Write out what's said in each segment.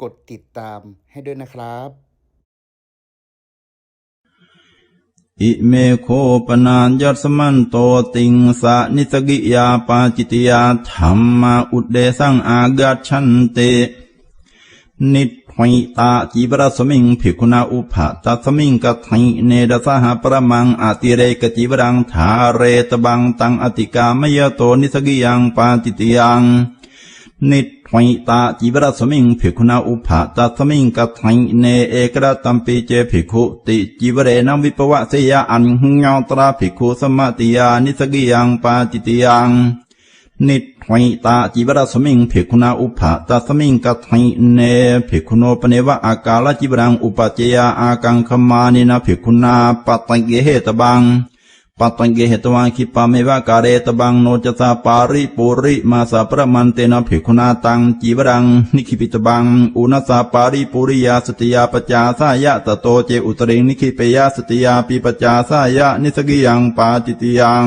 กดติดตามให้ด้วยนะครับ อิเมโคปนานยัสมันโตติงสะนิสกิยาปาจิตยาธรรมาอุดเดสังอากัจฉันเต นิทวิตาจีบรสมิงภิกขุนาอุปะตัสมิงกัทหิเนดสหประมังอาติเรกจีบรังถาเรตบังตังอติกามยโตนิสกิยังปาติตยัง นิทวิตาจีบรสมิงภิกขุนาอุปะตัสมิงกัทหิเนเอกรตัมปีเจภิกขุติจีวเรนวิปวะเสยอันหญาตราภิกขุสมาติยานิสกิยังปาติติยังนิทวิตาจิวรสมิงภิกขุนาอุปะตัสมิงกัทหิเนภิกขุโนปเนวะอากาลจิวรังอุปเจยาอากังคมานินาภิกขุนาปตังเกเหตบัง ปัตตังเกเหตวังคิปาเมวะกาเรตบังโนจตาปาริปุริมาสาประมันเตนะภิกขุนาตังจีวรังนิคิปิตบังอุณสาปาริปุริยาสติยาปจาสายะตโตเจอุตริงนิคิเปยาสติยาปิปจาสายะนิสกิยังปาจิติยัง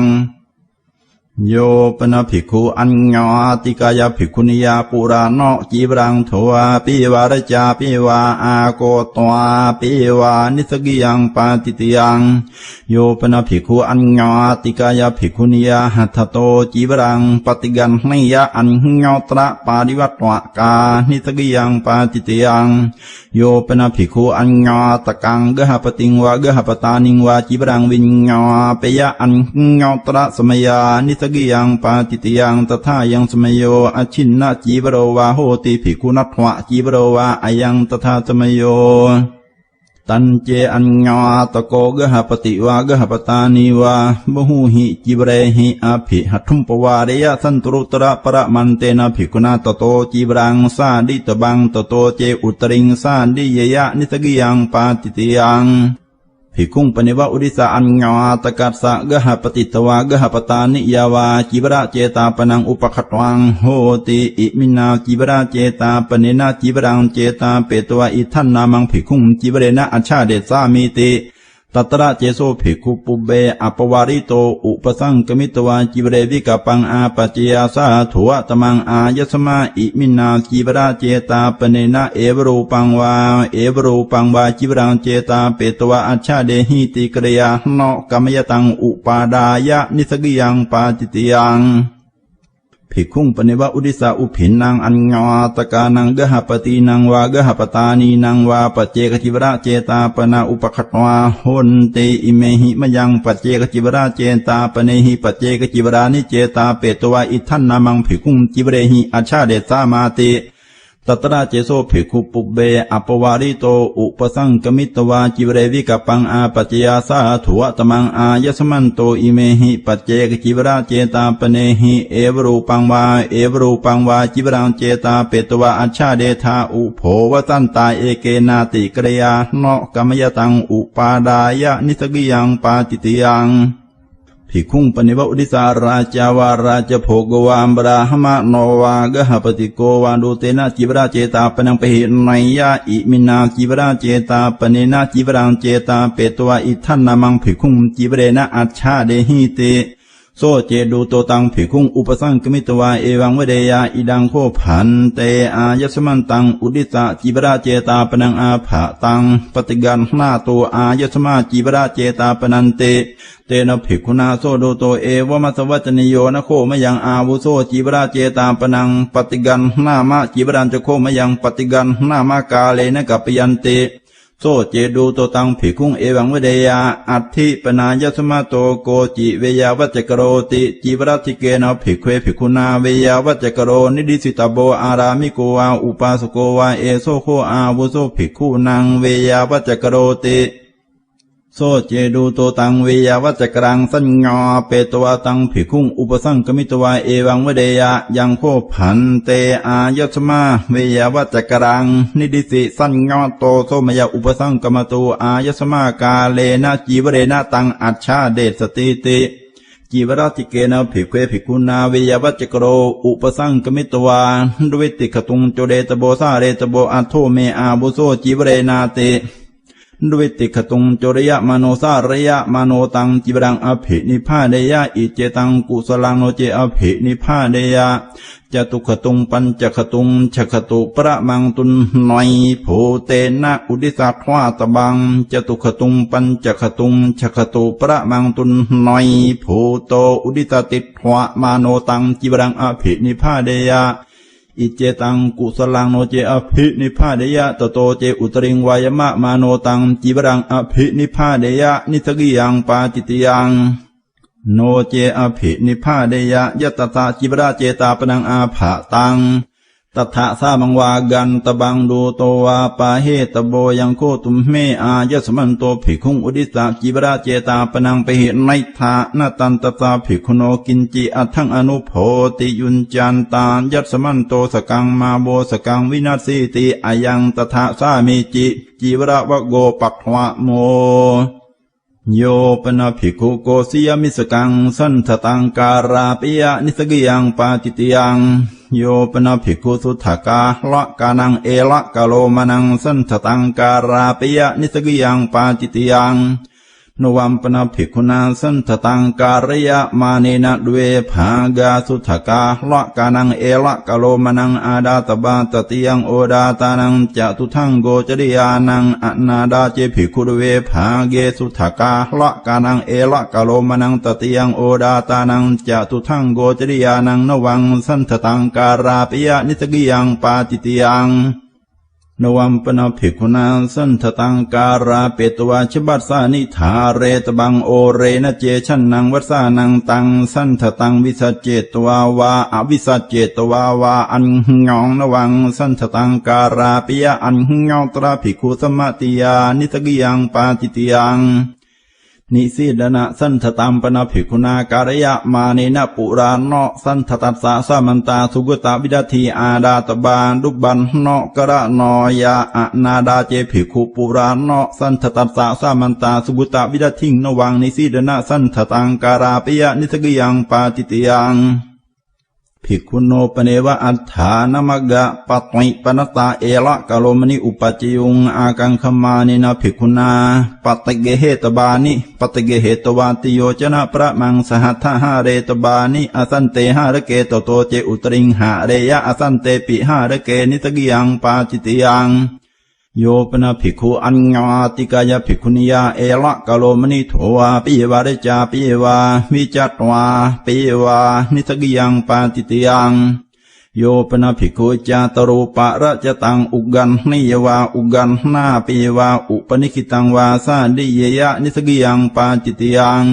โยปนภิกขุอัญญาติกายภิกขุนิยาปุราโนจีบรังทวาปิวารจาปิวาอาโกตวาปิวานิสกิยังปาติติยังโยปนภิกขุอัญญาติกายภิกขุนิยาหัตถโตจีบรังปฏิกันนิยาอัญญาตระปาริวัตวกานิสกิยังปาติติยังโยปนภิกขุอัญญาตกังกหปติงวะกหปตานิงวาจิบรังวิญญาเปยะอัญญาตระสมยานิสกิยังปาติติยังตถายังสมโยอชินนะจีบโรวาโหติภิกขุนัทวะจีบโรวาอายังตถาสมโยตันเจอัญญาตโกกหปติวากหปตานีวาบหูหิจิบเรหิอภิหัตถุมปวาเรยสันตุรุตระประมันเตนะภิกขุนาตโตจิบรังสาดิตบังตโตเจอุตริงสาดิยยะนิสกิยังปาติติยัง ภิกขุงปนิวะอุริสาอัญญาตกัสสะกหปฏิตวากหปตานิยาวาจิบระเจตาปนังอุปคัตวังโหติอิมินาจิบระเจตาปเนนาจิบรังเจตาเปตวะอิทันนามังภิกขุงจิบเรนะอัชชาเดสามิติ ตัตระเจโสภิกขุปุเบอปวาริโต อุปสังกมิตวาจิบเรวิกปังอาปจเจยาสาถุวตมังอายสมาอิมินาจิบระเจตาปเนนะเอวรูปังวา เอวรูปังวาจิบรังเจตาเปตวะอัชชาเดหิติกรยาโนกรรมยตังอุปาดายะนิสกิยังปาจิติยัง ภิกขุงปนิวะอุดิสาอุผินนางอัญญาตกานังกหปตีนังวากหปตานีนังวาปเจกจิวราเจตาปนาอุปคัตวาหนเตอิเมหิมยังปเจกจิวราเจตาปเนหิปเจกจิวรานิเจตาเปตวาอิทันนามังภิกขุงจิวเรหิอาชาเดสามาเต ตัตระเจโสภิกขุปุเบอปวาริโตอุปสังกมิตวาจิเรวิกปังอาปจเจยาสาถุวตมังอายสมันโตอิเมหิปจเจกจิวระเจตาปเนหิเอวรูปังวาเอวรูปังวาจิวรังเจตาเปตวะอัชชาเดธาอุโภวตันตาเอเกนาติกรยาโนกรรมยตังอุปาดายะนิสกิยังปาติติยัง ภิกขุงปนิวะอุดิสาราจาวาราจโภกวามบราหมะโนวากหปติโกวาดูเตนะจิวราเจตาปนังเปหินัยยะอิมินาจิวราเจตาปเนนะจิวรังเจตาเปตวะอิทันนามังภิกขุงจิวเรนะอัจฉาเดหิเต โซเจดูโตตังภิกขุงอุปสังกมิตวาเอวังวเดยาอิดังโคผันเตอายสมันตังอุดิสะจิบราเจตาปนังอาภะตังปฏิกันหน้าตัวอายสมาจิบราเจตาปนันเตเตนะภิกขุนาโซโดโตเอวมัสวัจนิโยนะโคมยังอาวุโสจิบราเจตาปนังปฏิกันหน้ามะจิบรันจะโคมยังปฏิกันหน้ามากาเลนะกัปยันเต โซเจดูโตตังผิคุ้งเอวังวเดยา อัตถิปนายสมาโตโกจิเวยาวัจกโรติจิวรัติเกนะผิเควผิคุนาเวยาวัจกโรนิดิสิตาโบอารามิโกวาอุปาสโกวาเอโซโคอาวุโซผิคุนังเวยาวัจกโรติ โซเจดูโตตังเวยาวัจกรังสัญญาเปตวตังภิกขุงอุปสังกมิตวาเอวังวเดยะยังโคผันเตอายสมาเวยาวัจกรัง นิดิสิสัญญาโตโสมยาอุปสังกมตูอายสมากาเลนะจีวเรนะตังอัจฉาเดสติติจีวราติเกนะภิกเวภิกุนาเวยาวัจกโรอุปสังกมิตวาดวิติขตุงโจเดตโบซาเรตโบอัทโทเมอาบุโซจีวเรนาเต ด้วยติขตุงจริยมโนสาระยะมโนตังจิบรังอภินิพาเดยะอิเจตังกุสลังโนเจอภินิพาเดยะจตุขตุงปัญจขตุงชขตุประมังตุนหนอยโพเตนะอุดิสัทวาตบังจตุขตุงปัญจขตุงชขตุประมังตุนหนอยโพโตอุดิตติทวามโนตังจิบรังอภินิพพาเดยะ อิเจตังกุสลังโนเจอภินิพาเดยะตโตเจอุตริงวายมะมาโนตังจิบรังอภินิพาเดยะนิสกิยังปาจิตยัง โนเจอภินิพาเดยะยะตตาจิบราเจตาปนังอาภาตัง ตถาสามังวากันตบังดูโตวาปาเหตโบยังโคตุมเมอายสมันโตภิกขุงอุดิสาจิบราเจตาปนังไปเหตในทานาตันตตาภิกขุโนกินจิอัทังอนุโพติยุนจันตานยัสมันโตสกังมาโบสกังวินาศสีติอายังตถาสามิจิจิวราวโกปักวะโม โยปนาภิกขุโกสิยมิสกัง สันทตังการาปิยนิสกิยังปาจิติยัง โยปนาภิกขุสุทธกาละกานังเอละกะโลมานังสันทตังการาปิยนิสกิยังปาจิติยัง นวัมปนาภิกขุนาสันทตังการยะมาเนนะดเวภากาสุทกาละกานังเอละกะโลมานังอาดาตบาตติยังโอดาตานังจะตุทังโกจริยานังอนาดาเจภิกขุดเวภาเกสุทกาละกานังเอละกะโลมานังตติยังโอดาตานังจะตุทังโกจริยานังนวังสันทตังการาปิยะนิสกิยังปาติติยัง นวัมปนาภิกขุนาสันทตังการาเปตวาชบัสสานิธาเรตบังโอเรนเจชันนังวัสานังตังสันทตังวิสเจตวาวาอวิสเจตวาวาอันหงองนวังสันทตังการาปิยะอันหงองตราภิกขุสมติยานิตกิยังปาติติยัง นิสีดนะสันทตามปนาภิกขุนาการยะมาเนนะปุราเนะสันทตัสสะสมันตาสุกตาวิดาทีอาดาตบาดุบันเนะกระนอยาอนาดาเจภิกุปุราเนะสันทตัสสะสมันตาสุกตาวิดาทิงนวังนิสีดนะสันทตังการาปิยะนิสกิยังปาติติยัง ภิกขุโนปเนวะอัฏฐานมกะปัติปนตาเอละกะโลมณิอุปจยุงอากังคมานินาภิกขุนาปติเกเหตบานิปติเกเหตวาติโยจนะพระมังสหัทธหาเรตบานิอสันเตหาระเกโตโตเจอุตริงหาเรยะอสันเตปิหาระเกนิสกิยังปาจิติยัง โยปนาภิกขุอัญญาติกายภิกขุนิยาเอละกะโลมณิโทวาปิวาเรจาปิวาวิจัตวาปิวานิสกิยังปาติติยังโยปนาภิกขุจาตรูปะระจตังอุกันนิยวาอุกันนาปิวาอุปนิคิตังวาสาดิเยยะนิสกิยังปาจิติยัง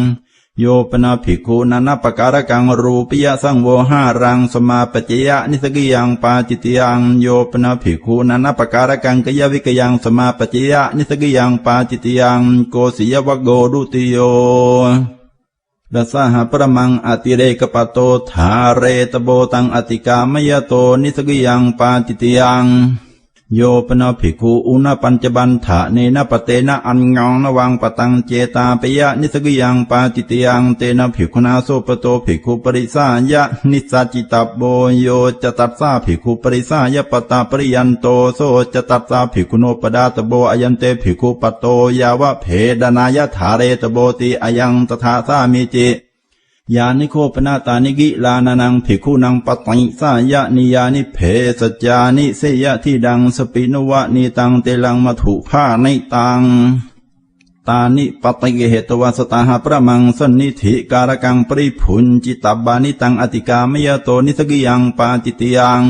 โยปนาภิกขุนานปการกังรูปิยะสังโวหารังสมาปจเจยะนิสกิยังปาจิตยังโยปนาภิกขุนานปการกังกยวิกยังสมาปจเจยะนิสกิยังปาจิตยังโกศิยวโกดุติโยดัสหะประมังอติเรกปโตธาเรตโบตังอติกามยโตนิสกิยังปาจิตยัง โยปนภิกขุอุณปัญจบันถะเนนะปะเตนะอันงองนวังปะตังเจตาปยะนิสกิยังปาติติยังเตนะภิกขุนาโสปโตภิกขุปริสายะนิสสาจิตาโบโยจตัสสาภิกขุปริสายะปตาปริยันโตโสจตัสสาภิกขุโนปดาตโบอายันเตภิกขุปโตยาวะเพดนายะถาเรตโบติอายังตถาสามิจิ ยานิโคปนาตานิกิลานานังภิกขุนังปติสายะนิยานิเพสจานิเสยะที่ดังสปินวะนีตังเตลังมัถุผ้าในตังตานิปติเหตวัสตาหาประมังสนนิธิการกังปริพุนจิตตบานิตังอติกามยโตนิสกิยังปาจิตยัง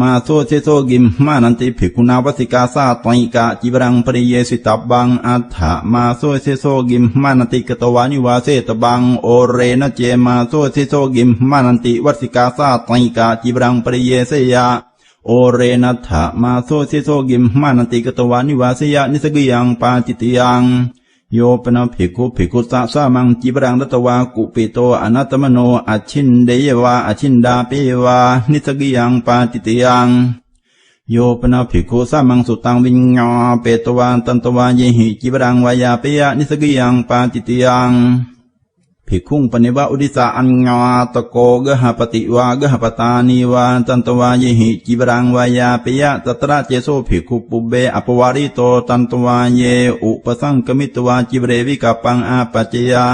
มาโซเซโซกิมมานันติภิกขุนาวสิกาสาตอยกะจิบรังปริเยสิตบังอัฏฐะมาโซเซโซกิมมานันติกตวานิวาเสตบังโอเรนะเจมาโซเซโซกิมมานันติวสิกาสาตอยกะจิบรังปริเยเสยะโอเรนัทธะมาโซเซโซกิมมานันติกตวานิวาสยะนิสกิยังปาจิตยัง โยปนาภิกขุภิกขุสะสามังจิบรังรัตวากุปิโตอนัตตมโนอชินเดยวาอชินดาเปวา นิสกิยังปาจิตยังโยปนาภิกขุสามังสุตังวิญญาเปตวาตันตวาเยหิจิบรังวายาเปยนิสกิยังปาจิตยัง ภิกขุงปณิวะอุดิสาอัญญาตโกกหปติวากหปตานีวาตันตวายหิจิบรังวายาปิยะตตระเจโสภิกขุปุเบอปวาริโตตันตวาเยอุปสังกมิตวาจิบเรวิกปังอาปัจจยา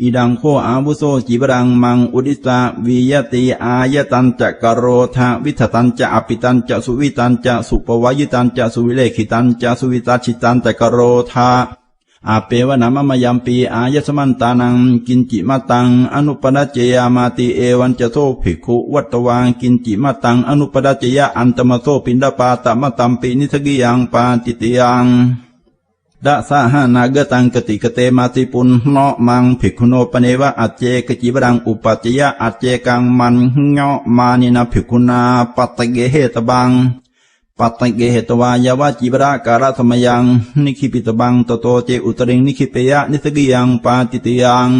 อิดังโคอาวุโสจิบรังมังอุดิสาวิยติอายตันจะกโรธาวิทตันจะอภิตันจะสุวิตันจะสุปวายิตันจะสุวิเลขิตันจะสุวิตาชิตันจะกโรธา อาเปวนามมยัมปีอายสมันตานัง กินจิมาตัง อนุปนัจเจยามาติเอวันจะโทภิกขุวัตวางกินจิมาตัง อนุปนัจเจยะอันตมโสปินดาปาตมะตัมปินิสกิยังปาติติยังดะสาหานากตังกติกเตมาติปุนเนาะมังภิกขุโนปเนวะอัจเจกจิบรังอุปัจจยะอัจเจกังมันเงาะมานินาภิกขุนาปัตตเกเหตบัง ปัตตเกเหตวายาวจิบระการะธรรมยัง นิคิปิตบังตโตเจอุตริงนิคิเปยะนิสกิยังปาติติยัง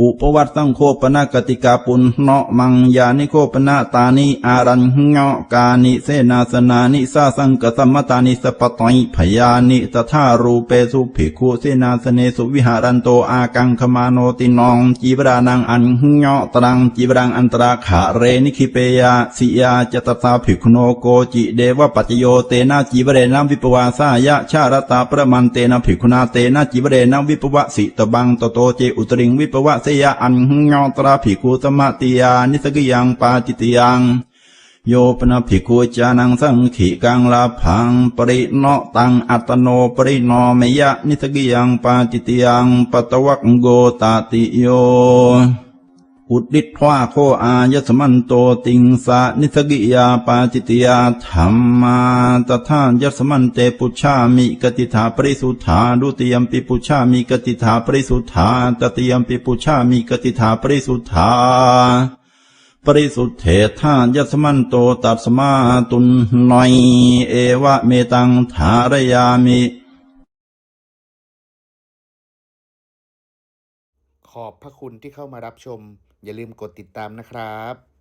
อุปวัตตังโคปนากติกาปุนเนาะมังยานิโคปนาตานิอารันเงาะกานิเสนาสนานิสาสังกสัมมตานิสปตอยพยานิตถารูเปสุภิกขุเสนาสเนสุวิหารันโตอากังคมาโนตินองจีบรานังอันเงาะตรังจีบรังอันตราขาเรนิคิเปยาสิยาจตตาภิกขุโนโกจิเดวปัจโยเตนะจีบเรนังวิปวาสายะชาระตาประมันเตนะภิกขุนาเตนะจีบเรนังวิปวะสิตบังโตโตเจอุตริงวิปวะเสยะอันเงาตราภิกขุสมาติยานิสกิยังปาจิตยังโยปนภิกขุจานังสังขิกังลาพังปริโนตังอัตโนปริโนเมยะนิสกิยังปาจิตยังปตวักโกตติโย อุดิทวาโคอายสมันโตติงสานิสกิยาปาจิตยาธรรมาตถานยสมันเตปุชามิกติถาปริสุทธาดุติยมปิปุชามิกติถาปริสุทธาตติยมปิปุชามิกติถาปริสุทธาปริสุทธเถทานยสมันโตตัสมาตุนหนอยเอวะเมตังถารยามิ ขอบพระคุณที่เข้ามารับชม อย่าลืมกดติดตามนะครับ